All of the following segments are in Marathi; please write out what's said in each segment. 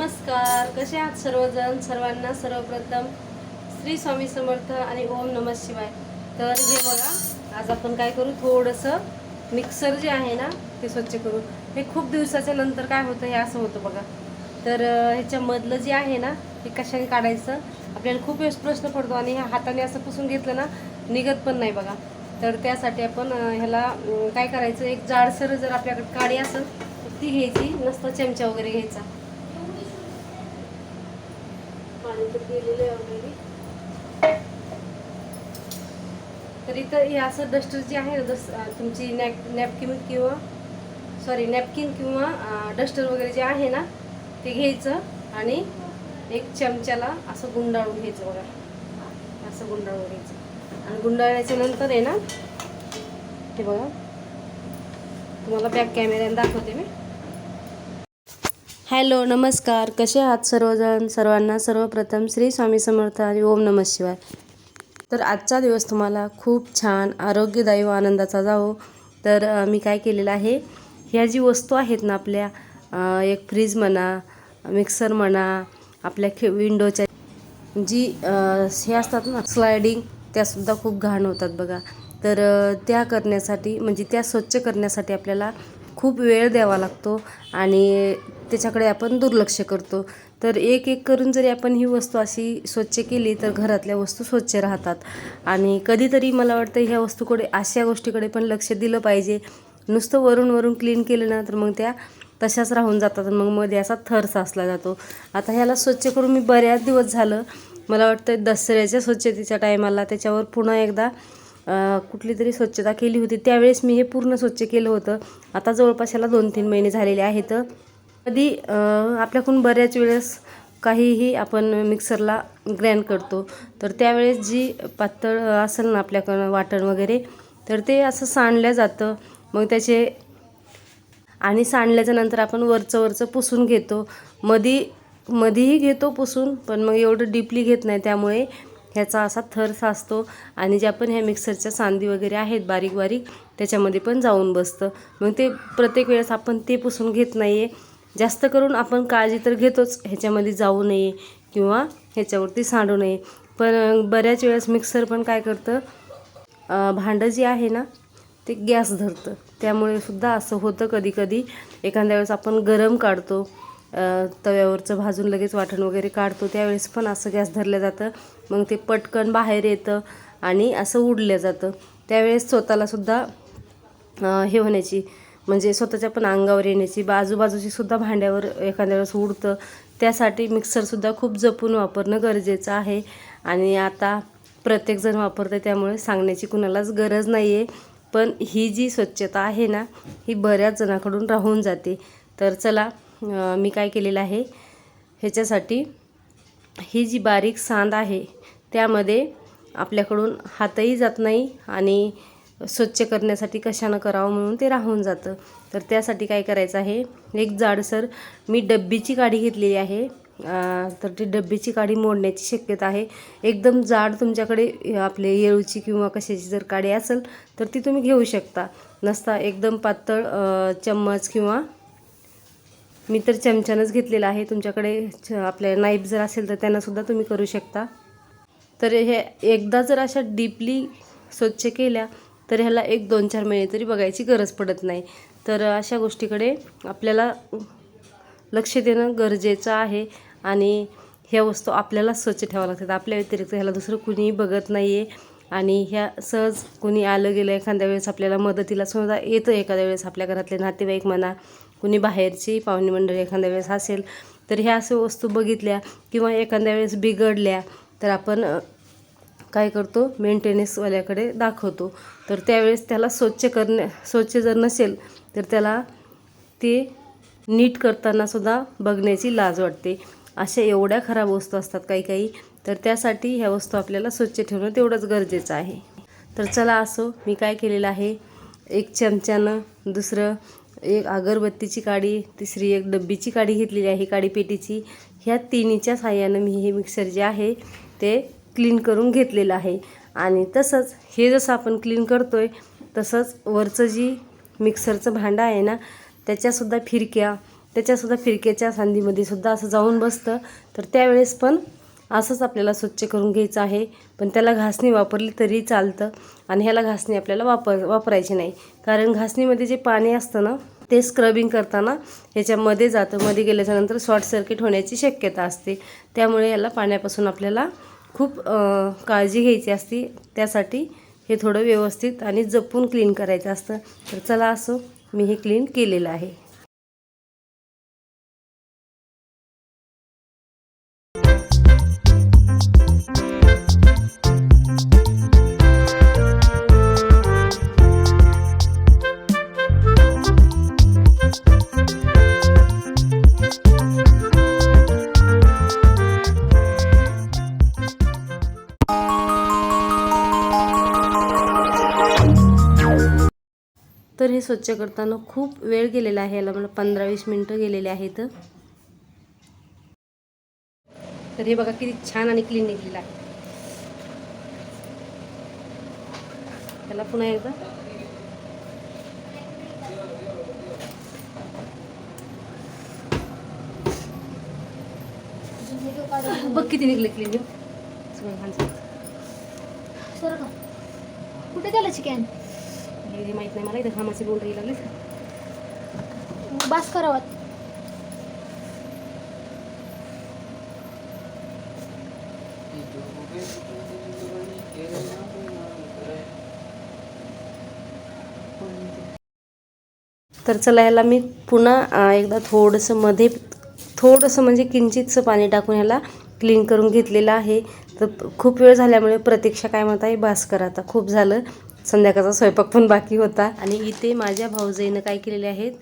नमस्कार. कसे आहात सर्वजण? सर्वांना सर्वप्रथम श्री स्वामी समर्थ आणि ओम नमः शिवाय. तर हे बघा आज आपण काय करू? थोडंसं मिक्सर जे आहे ना ते स्वच्छ करू. हे खूप दिवसाच्या नंतर काय होतं हे असं होतं बघा. तर ह्याच्यामधलं जे आहे ना हे कशाने काढायचं? आपल्याला खूप वेळेस प्रश्न पडतो आणि ह्या हाताने असं पुसून घेतलं ना निघत पण नाही बघा. तर त्यासाठी आपण ह्याला काय करायचं? एक जाडसर जर आपल्याकडे काडी असेल तर ती घ्यायची. नसतं चमचा वगैरे घ्यायचा. पाणी तर गेलेलं आहे ऑलरेडी तर इथं हे असं डस्टर जे आहे ना दस तुमची नॅप नॅपकिन किंवा सॉरी नॅपकिन किंवा डस्टर वगैरे जे आहे ना ते घ्यायचं आणि एक चमच्याला असं गुंडाळून घ्यायचं बघा. असं गुंडाळून घ्यायचं. आणि गुंडाळण्याच्या नंतर आहे ना ते बघा. तुम्हाला बॅक कॅमेऱ्याने दाखवते मी. हॅलो नमस्कार. कसे आहात सर्वजण? सर्वांना सर्वप्रथम श्री स्वामी समर्थ आणि ओम नमः शिवाय. तर आजचा दिवस तुम्हाला खूप छान आरोग्यदायी व आनंदाचा जावो. तर मी काय केलेलं आहे ह्या जी वस्तू आहेत ना आपल्या एक फ्रीज म्हणा मिक्सर म्हणा आपल्या खे विंडोच्या जी हे असतात ना स्लायडिंग त्यासुद्धा खूप घाण होतात बघा. तर त्या करण्यासाठी म्हणजे त्या स्वच्छ करण्यासाठी आपल्याला खूप वेळ द्यावा लागतो आणि त्याच्याकडे आपण दुर्लक्ष करतो. तर एक एक करून जरी आपण ही वस्तू अशी स्वच्छ केली तर घरातल्या वस्तू स्वच्छ राहतात. आणि कधीतरी मला वाटतं ह्या वस्तूकडे अशा गोष्टीकडे पण लक्ष दिलं पाहिजे. नुसतं वरून वरून क्लीन केलं ना तर मग त्या तशाच राहून जातात मग मध्ये असा थर साचला जातो. आता ह्याला स्वच्छ करून मी बऱ्याच दिवस झालं. मला वाटतं दसऱ्याच्या स्वच्छतेच्या टायमाला त्याच्यावर पुन्हा एकदा कुठली तरी स्वच्छता केली होती. त्यावेळेस मी हे पूर्ण स्वच्छ केलं होतं. आता जवळपास याला दोन तीन महिने झालेले आहेत. कधी आपल्याकडून बऱ्याच वेळेस काहीही आपण मिक्सरला ग्रँड करतो. तर त्यावेळेस जी पातळ असेल ना आपल्याकडं वाटण वगैरे तर ते असं सांडलं जातं. मग त्याचे आणि सांडल्याच्या नंतर आपण वरचं वरचं पुसून घेतो. मधी मधीही घेतो पुसून पण मग एवढं डीपली घेत नाही. त्यामुळे ह्याचा असा थर साचतो आणि ज्या पण ह्या मिक्सरच्या सांदी वगैरे आहेत बारीक बारीक त्याच्यामध्ये पण जाऊन बसतं. मग ते प्रत्येक वेळेस आपण ते पुसून घेत नाही आहे जास्त करून आपण काळजी तर घेतोच ह्याच्यामध्ये जाऊ नये किंवा ह्याच्यावरती सांडू नये. पण बऱ्याच वेळेस मिक्सर पण काय करतं भांडं जे आहे ना ते गॅस धरतं. त्यामुळे सुद्धा असं होतं कधी कधी एखाद्या वेळेस आपण गरम काढतो तव्यावरचं भाजून लगेच वाटण वगैरे काढतो त्यावेळेस पण असं गॅस धरलं जातं. मग ते पटकन बाहेर येतं आणि असं उडलं जातं. त्यावेळेस स्वतःलासुद्धा हे होण्याची म्हणजे स्वतःच्या पण अंगावर येण्याची बाजूबाजूची सुद्धा भांड्यावर एखाद्या वेळेस उडतं. त्यासाठी मिक्सरसुद्धा खूप जपून वापरणं गरजेचं आहे. आणि आता प्रत्येकजण वापरतं त्यामुळे सांगण्याची कुणालाच गरज नाही आहे पण ही जी स्वच्छता आहे ना ही बऱ्याच जणांकडून राहून जाते. तर चला मी काय केलेलं आहे? ह्याच्यासाठी ही जी बारीक सांद आहे त्यामध्ये आपल्याकडून हातही जात नाही आणि स्वच्छ करण्यासाठी कशानं करावं म्हणून ते राहून जातं. तर त्यासाठी काय करायचं आहे? एक जाडसर मी डब्बीची काडी घेतलेली आहे. तर ती डब्बीची काडी मोडण्याची शक्यता आहे. एकदम जाड तुमच्याकडे आपले येळूची किंवा कशाची जर काडी असेल तर ती तुम्ही घेऊ शकता. नसता एकदम पातळ चम्मच किंवा मी तर चमच्यानंच घेतलेला आहे. तुमच्याकडे च- आपल्या नाईफ जर असेल तर त्यांनासुद्धा तुम्ही करू शकता. तर हे एकदा जर अशा डीपली स्वच्छ केल्या तर ह्याला एक दोन चार महिने तरी बघायची गरज पडत नाही. तर अशा गोष्टीकडे आपल्याला लक्ष देणं गरजेचं आहे आणि ह्या वस्तू आपल्याला स्वच्छ ठेवाव्या लागतात. आपल्या व्यतिरिक्त ह्याला दुसरं कुणीही बघत नाही आहे आणि ह्या सहज कुणी आलं गेलं एखाद्या वेळेस आपल्याला मदतीला सुद्धा येतं एखाद्या वेळेस आपल्या घरातले नातेवाईक म्हणा कुणी बाहेरची पाहुणी मंडळी एखाद्या वेळेस असेल तर ह्या अशा वस्तू बघितल्या किंवा एखाद्या वेळेस बिघडल्या तर आपण काय करतो मेंटेनन्सवाल्याकडे दाखवतो. तर त्यावेळेस त्याला स्वच्छ करणे स्वच्छ जर नसेल तर त्याला ते नीट करतानासुद्धा बघण्याची लाज वाटते. अशा एवढ्या खराब वस्तू असतात काही काही. तर त्यासाठी ह्या वस्तू आपल्याला स्वच्छ ठेवणं तेवढंच गरजेचं आहे. तर चला असो मी काय केलेलं आहे. एक चमच्यानं दुसरं एक अगरबत्तीची काडी तिसरी एक डब्बीची काडी घेतलेली आहे काडीपेटीची ह्या तिन्हीच्या साह्यानं मी हे मिक्सर जे आहे ते क्लीन करून घेतलेलं आहे. आणि तसंच हे जसं आपण क्लीन करतो आहे तसंच वरचं जी मिक्सरचं भांडं आहे ना त्याच्यासुद्धा फिरक्या त्याच्यासुद्धा फिरक्याच्या सांधीमध्ये सुद्धा असं जाऊन बसतं. तर त्यावेळेस पण असंच आपल्याला स्वच्छ करून घ्यायचं आहे. पण त्याला घासणी वापरली तरी चालतं. आणि ह्याला घासणी आपल्याला वापर वापरायची नाही. कारण घासणीमध्ये जे पाणी असतं ना ते स्क्रबिंग करताना ह्याच्यामध्ये जातं. मध्ये गेल्याच्यानंतर शॉर्ट सर्किट होण्याची शक्यता असते. त्यामुळे याला पाण्यापासून आपल्याला खूप काळजी घ्यायची असते. त्यासाठी हे थोडं व्यवस्थित आणि जपून क्लीन करायचं असतं. तर चला असो मी हे क्लीन केलेलं आहे. तर हे स्वच्छ करताना खूप वेळ गेलेला आहे. याला मला पंधरा वीस मिनटं गेलेले आहेत. तर हे बघा किती छान आणि क्लीन निघलेलं आहे. त्याला पुन्हा एकदा. बघ किती निघले क्लीन कुठे गेलं चिकन हे माहीत नाही मला इथं घामाचे बोल राही लागले बास तर चला याला मी पुन्हा एकदा थोडंसं मध्ये थोडंसं म्हणजे किंचितचं पाणी टाकून ह्याला क्लीन करून घेतलेलं आहे. तर खूप वेळ झाल्यामुळे प्रतीक्षा काय म्हणत आहे बास करा. आता खूप झालं. संध्याकाळचा स्वयंपाक पण बाकी होता. आणि इथे माझ्या भाऊजाईनं काय केलेले आहेत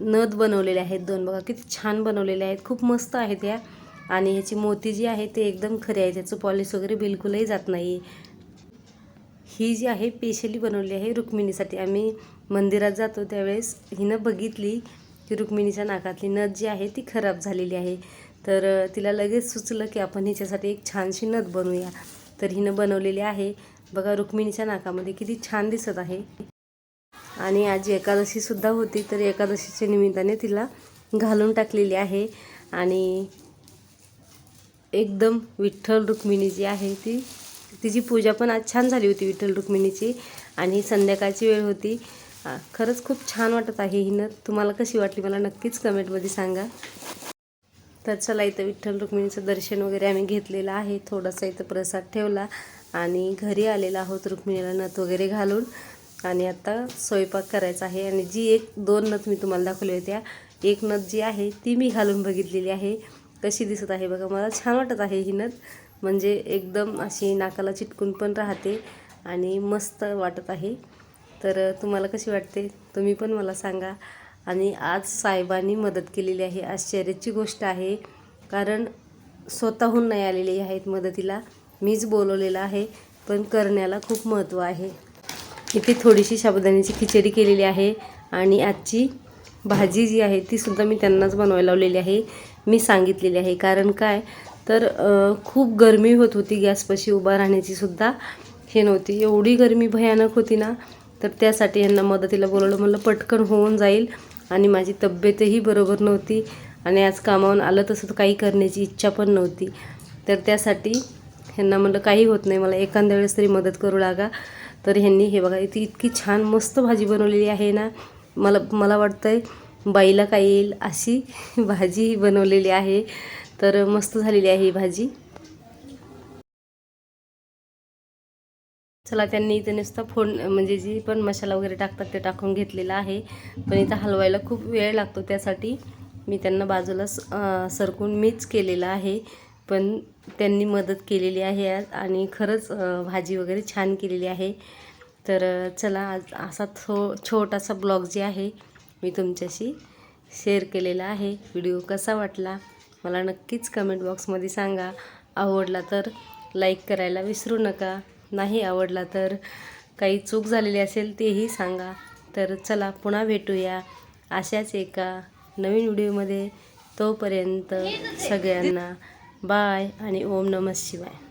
नथ बनवलेले आहेत दोन. बघा किती छान बनवलेले आहेत. खूप मस्त आहेत या. आणि ह्याची मोती जी आहे ते एकदम खरी आहे. त्याचं पॉलिश वगैरे बिलकुलही जात नाही. ही जी आहे स्पेशली बनवली आहे रुक्मिणीसाठी. आम्ही मंदिरात जातो त्यावेळेस हिनं बघितली की रुक्मिणीच्या नाकातली नथ जी आहे ती खराब झालेली आहे. तर तिला लगेच सुचलं की आपण हिच्यासाठी एक छानशी नथ बनवूया. तर हिनं बनवलेली आहे बघा रुक्मिणीच्या नाकामध्ये किती छान दिसत आहे. आणि आज एकादशीसुद्धा होती तर एकादशीच्या निमित्ताने तिला घालून टाकलेली आहे. आणि एकदम विठ्ठल रुक्मिणी जी आहे ती तिची पूजा पण आज छान झाली होती विठ्ठल रुक्मिणीची. आणि संध्याकाळची वेळ होती. खरंच खूप छान वाटत आहे ही नथ. तुम्हाला कशी वाटली मला नक्कीच कमेंटमध्ये सांगा. तर चला इथं विठ्ठल रुक्मिणीचं दर्शन वगैरे आम्ही घेतलेलं आहे. थोडासा इथं प्रसाद ठेवला. आणि घरी आलेला आहोत रुक्मिणीला नथ वगैरे घालून. आणि आता स्वयंपाक करायचा आहे आणि जी एक दोन नथ मी तुम्हाला दाखवली होत्या. एक नथ जी आहे ती मी घालून बघितलेली आहे. कशी दिसत आहे बघा मला छान वाटत आहे ही नथ. म्हणजे एकदम अशी नाकाला चिटकून पण राहते आणि मस्त वाटत आहे. तर तुम्हाला कशी वाटते तुम्ही पण मला सांगा. आणि आज साहेबांनी मदत केलेली आहे. आश्चर्याची गोष्ट आहे. कारण स्वतःहून नाही आलेली आहेत मदतीला. मीच बोलवलेलं आहे पण करण्याला खूप महत्त्व आहे. इथे थोडीशी साबुदाण्याची खिचडी केलेली आहे आणि आजची भाजी जी आहे ती सुद्धा मी त्यांनाच बनवायला लावलेली आहे. मी सांगितलेली आहे. कारण काय? तर खूप गरमी होत होती गॅसपाशी उभा राहण्याची सुद्धा. हे नव्हती. एवढी गरमी भयानक होती ना तर त्यासाठी यांना मदतीला बोलवलं. म्हणलं पटकन होऊन जाईल आणि माझी तब्येतही बरोबर नव्हती आणि आज कामावून आलं तसं काही करण्याची इच्छा पण नव्हती. तर त्यासाठी ह्यांना म्हणलं काही होत नाही मला एखाद्या वेळेस तरी मदत करू लागा. तर ह्यांनी हे बघा इथे इतकी छान मस्त भाजी बनवलेली आहे ना. मला मला वाटतं आहे बाईला काय येईल अशी भाजी बनवलेली आहे. तर मस्त झालेली आहे ही भाजी. चला त्यांनी इथे नुसतं फोड म्हणजे जी पण मसाला वगैरे टाकतात ते टाकून घेतलेला आहे. पण इथं हलवायला खूप वेळ लागतो त्यासाठी. मी त्यांना बाजूला स- सरकून मीच केलेलं आहे. पण त्यांनी मदत केलेली आहे आज आणि खरंच भाजी वगैरे छान केलेली आहे. तर चला आज असा थो छोटासा ब्लॉग जे आहे मी तुमच्याशी शेअर केलेला आहे. व्हिडिओ कसा वाटला मला नक्कीच कमेंट बॉक्समध्ये सांगा. आवडला तर लाईक करायला विसरू नका. नाही आवडला तर काही चूक झालेली असेल तेही सांगा. तर चला पुन्हा भेटूया अशाच एका नवीन व्हिडिओमध्ये. तोपर्यंत सगळ्यांना बाय आणि ओम नमः शिवाय.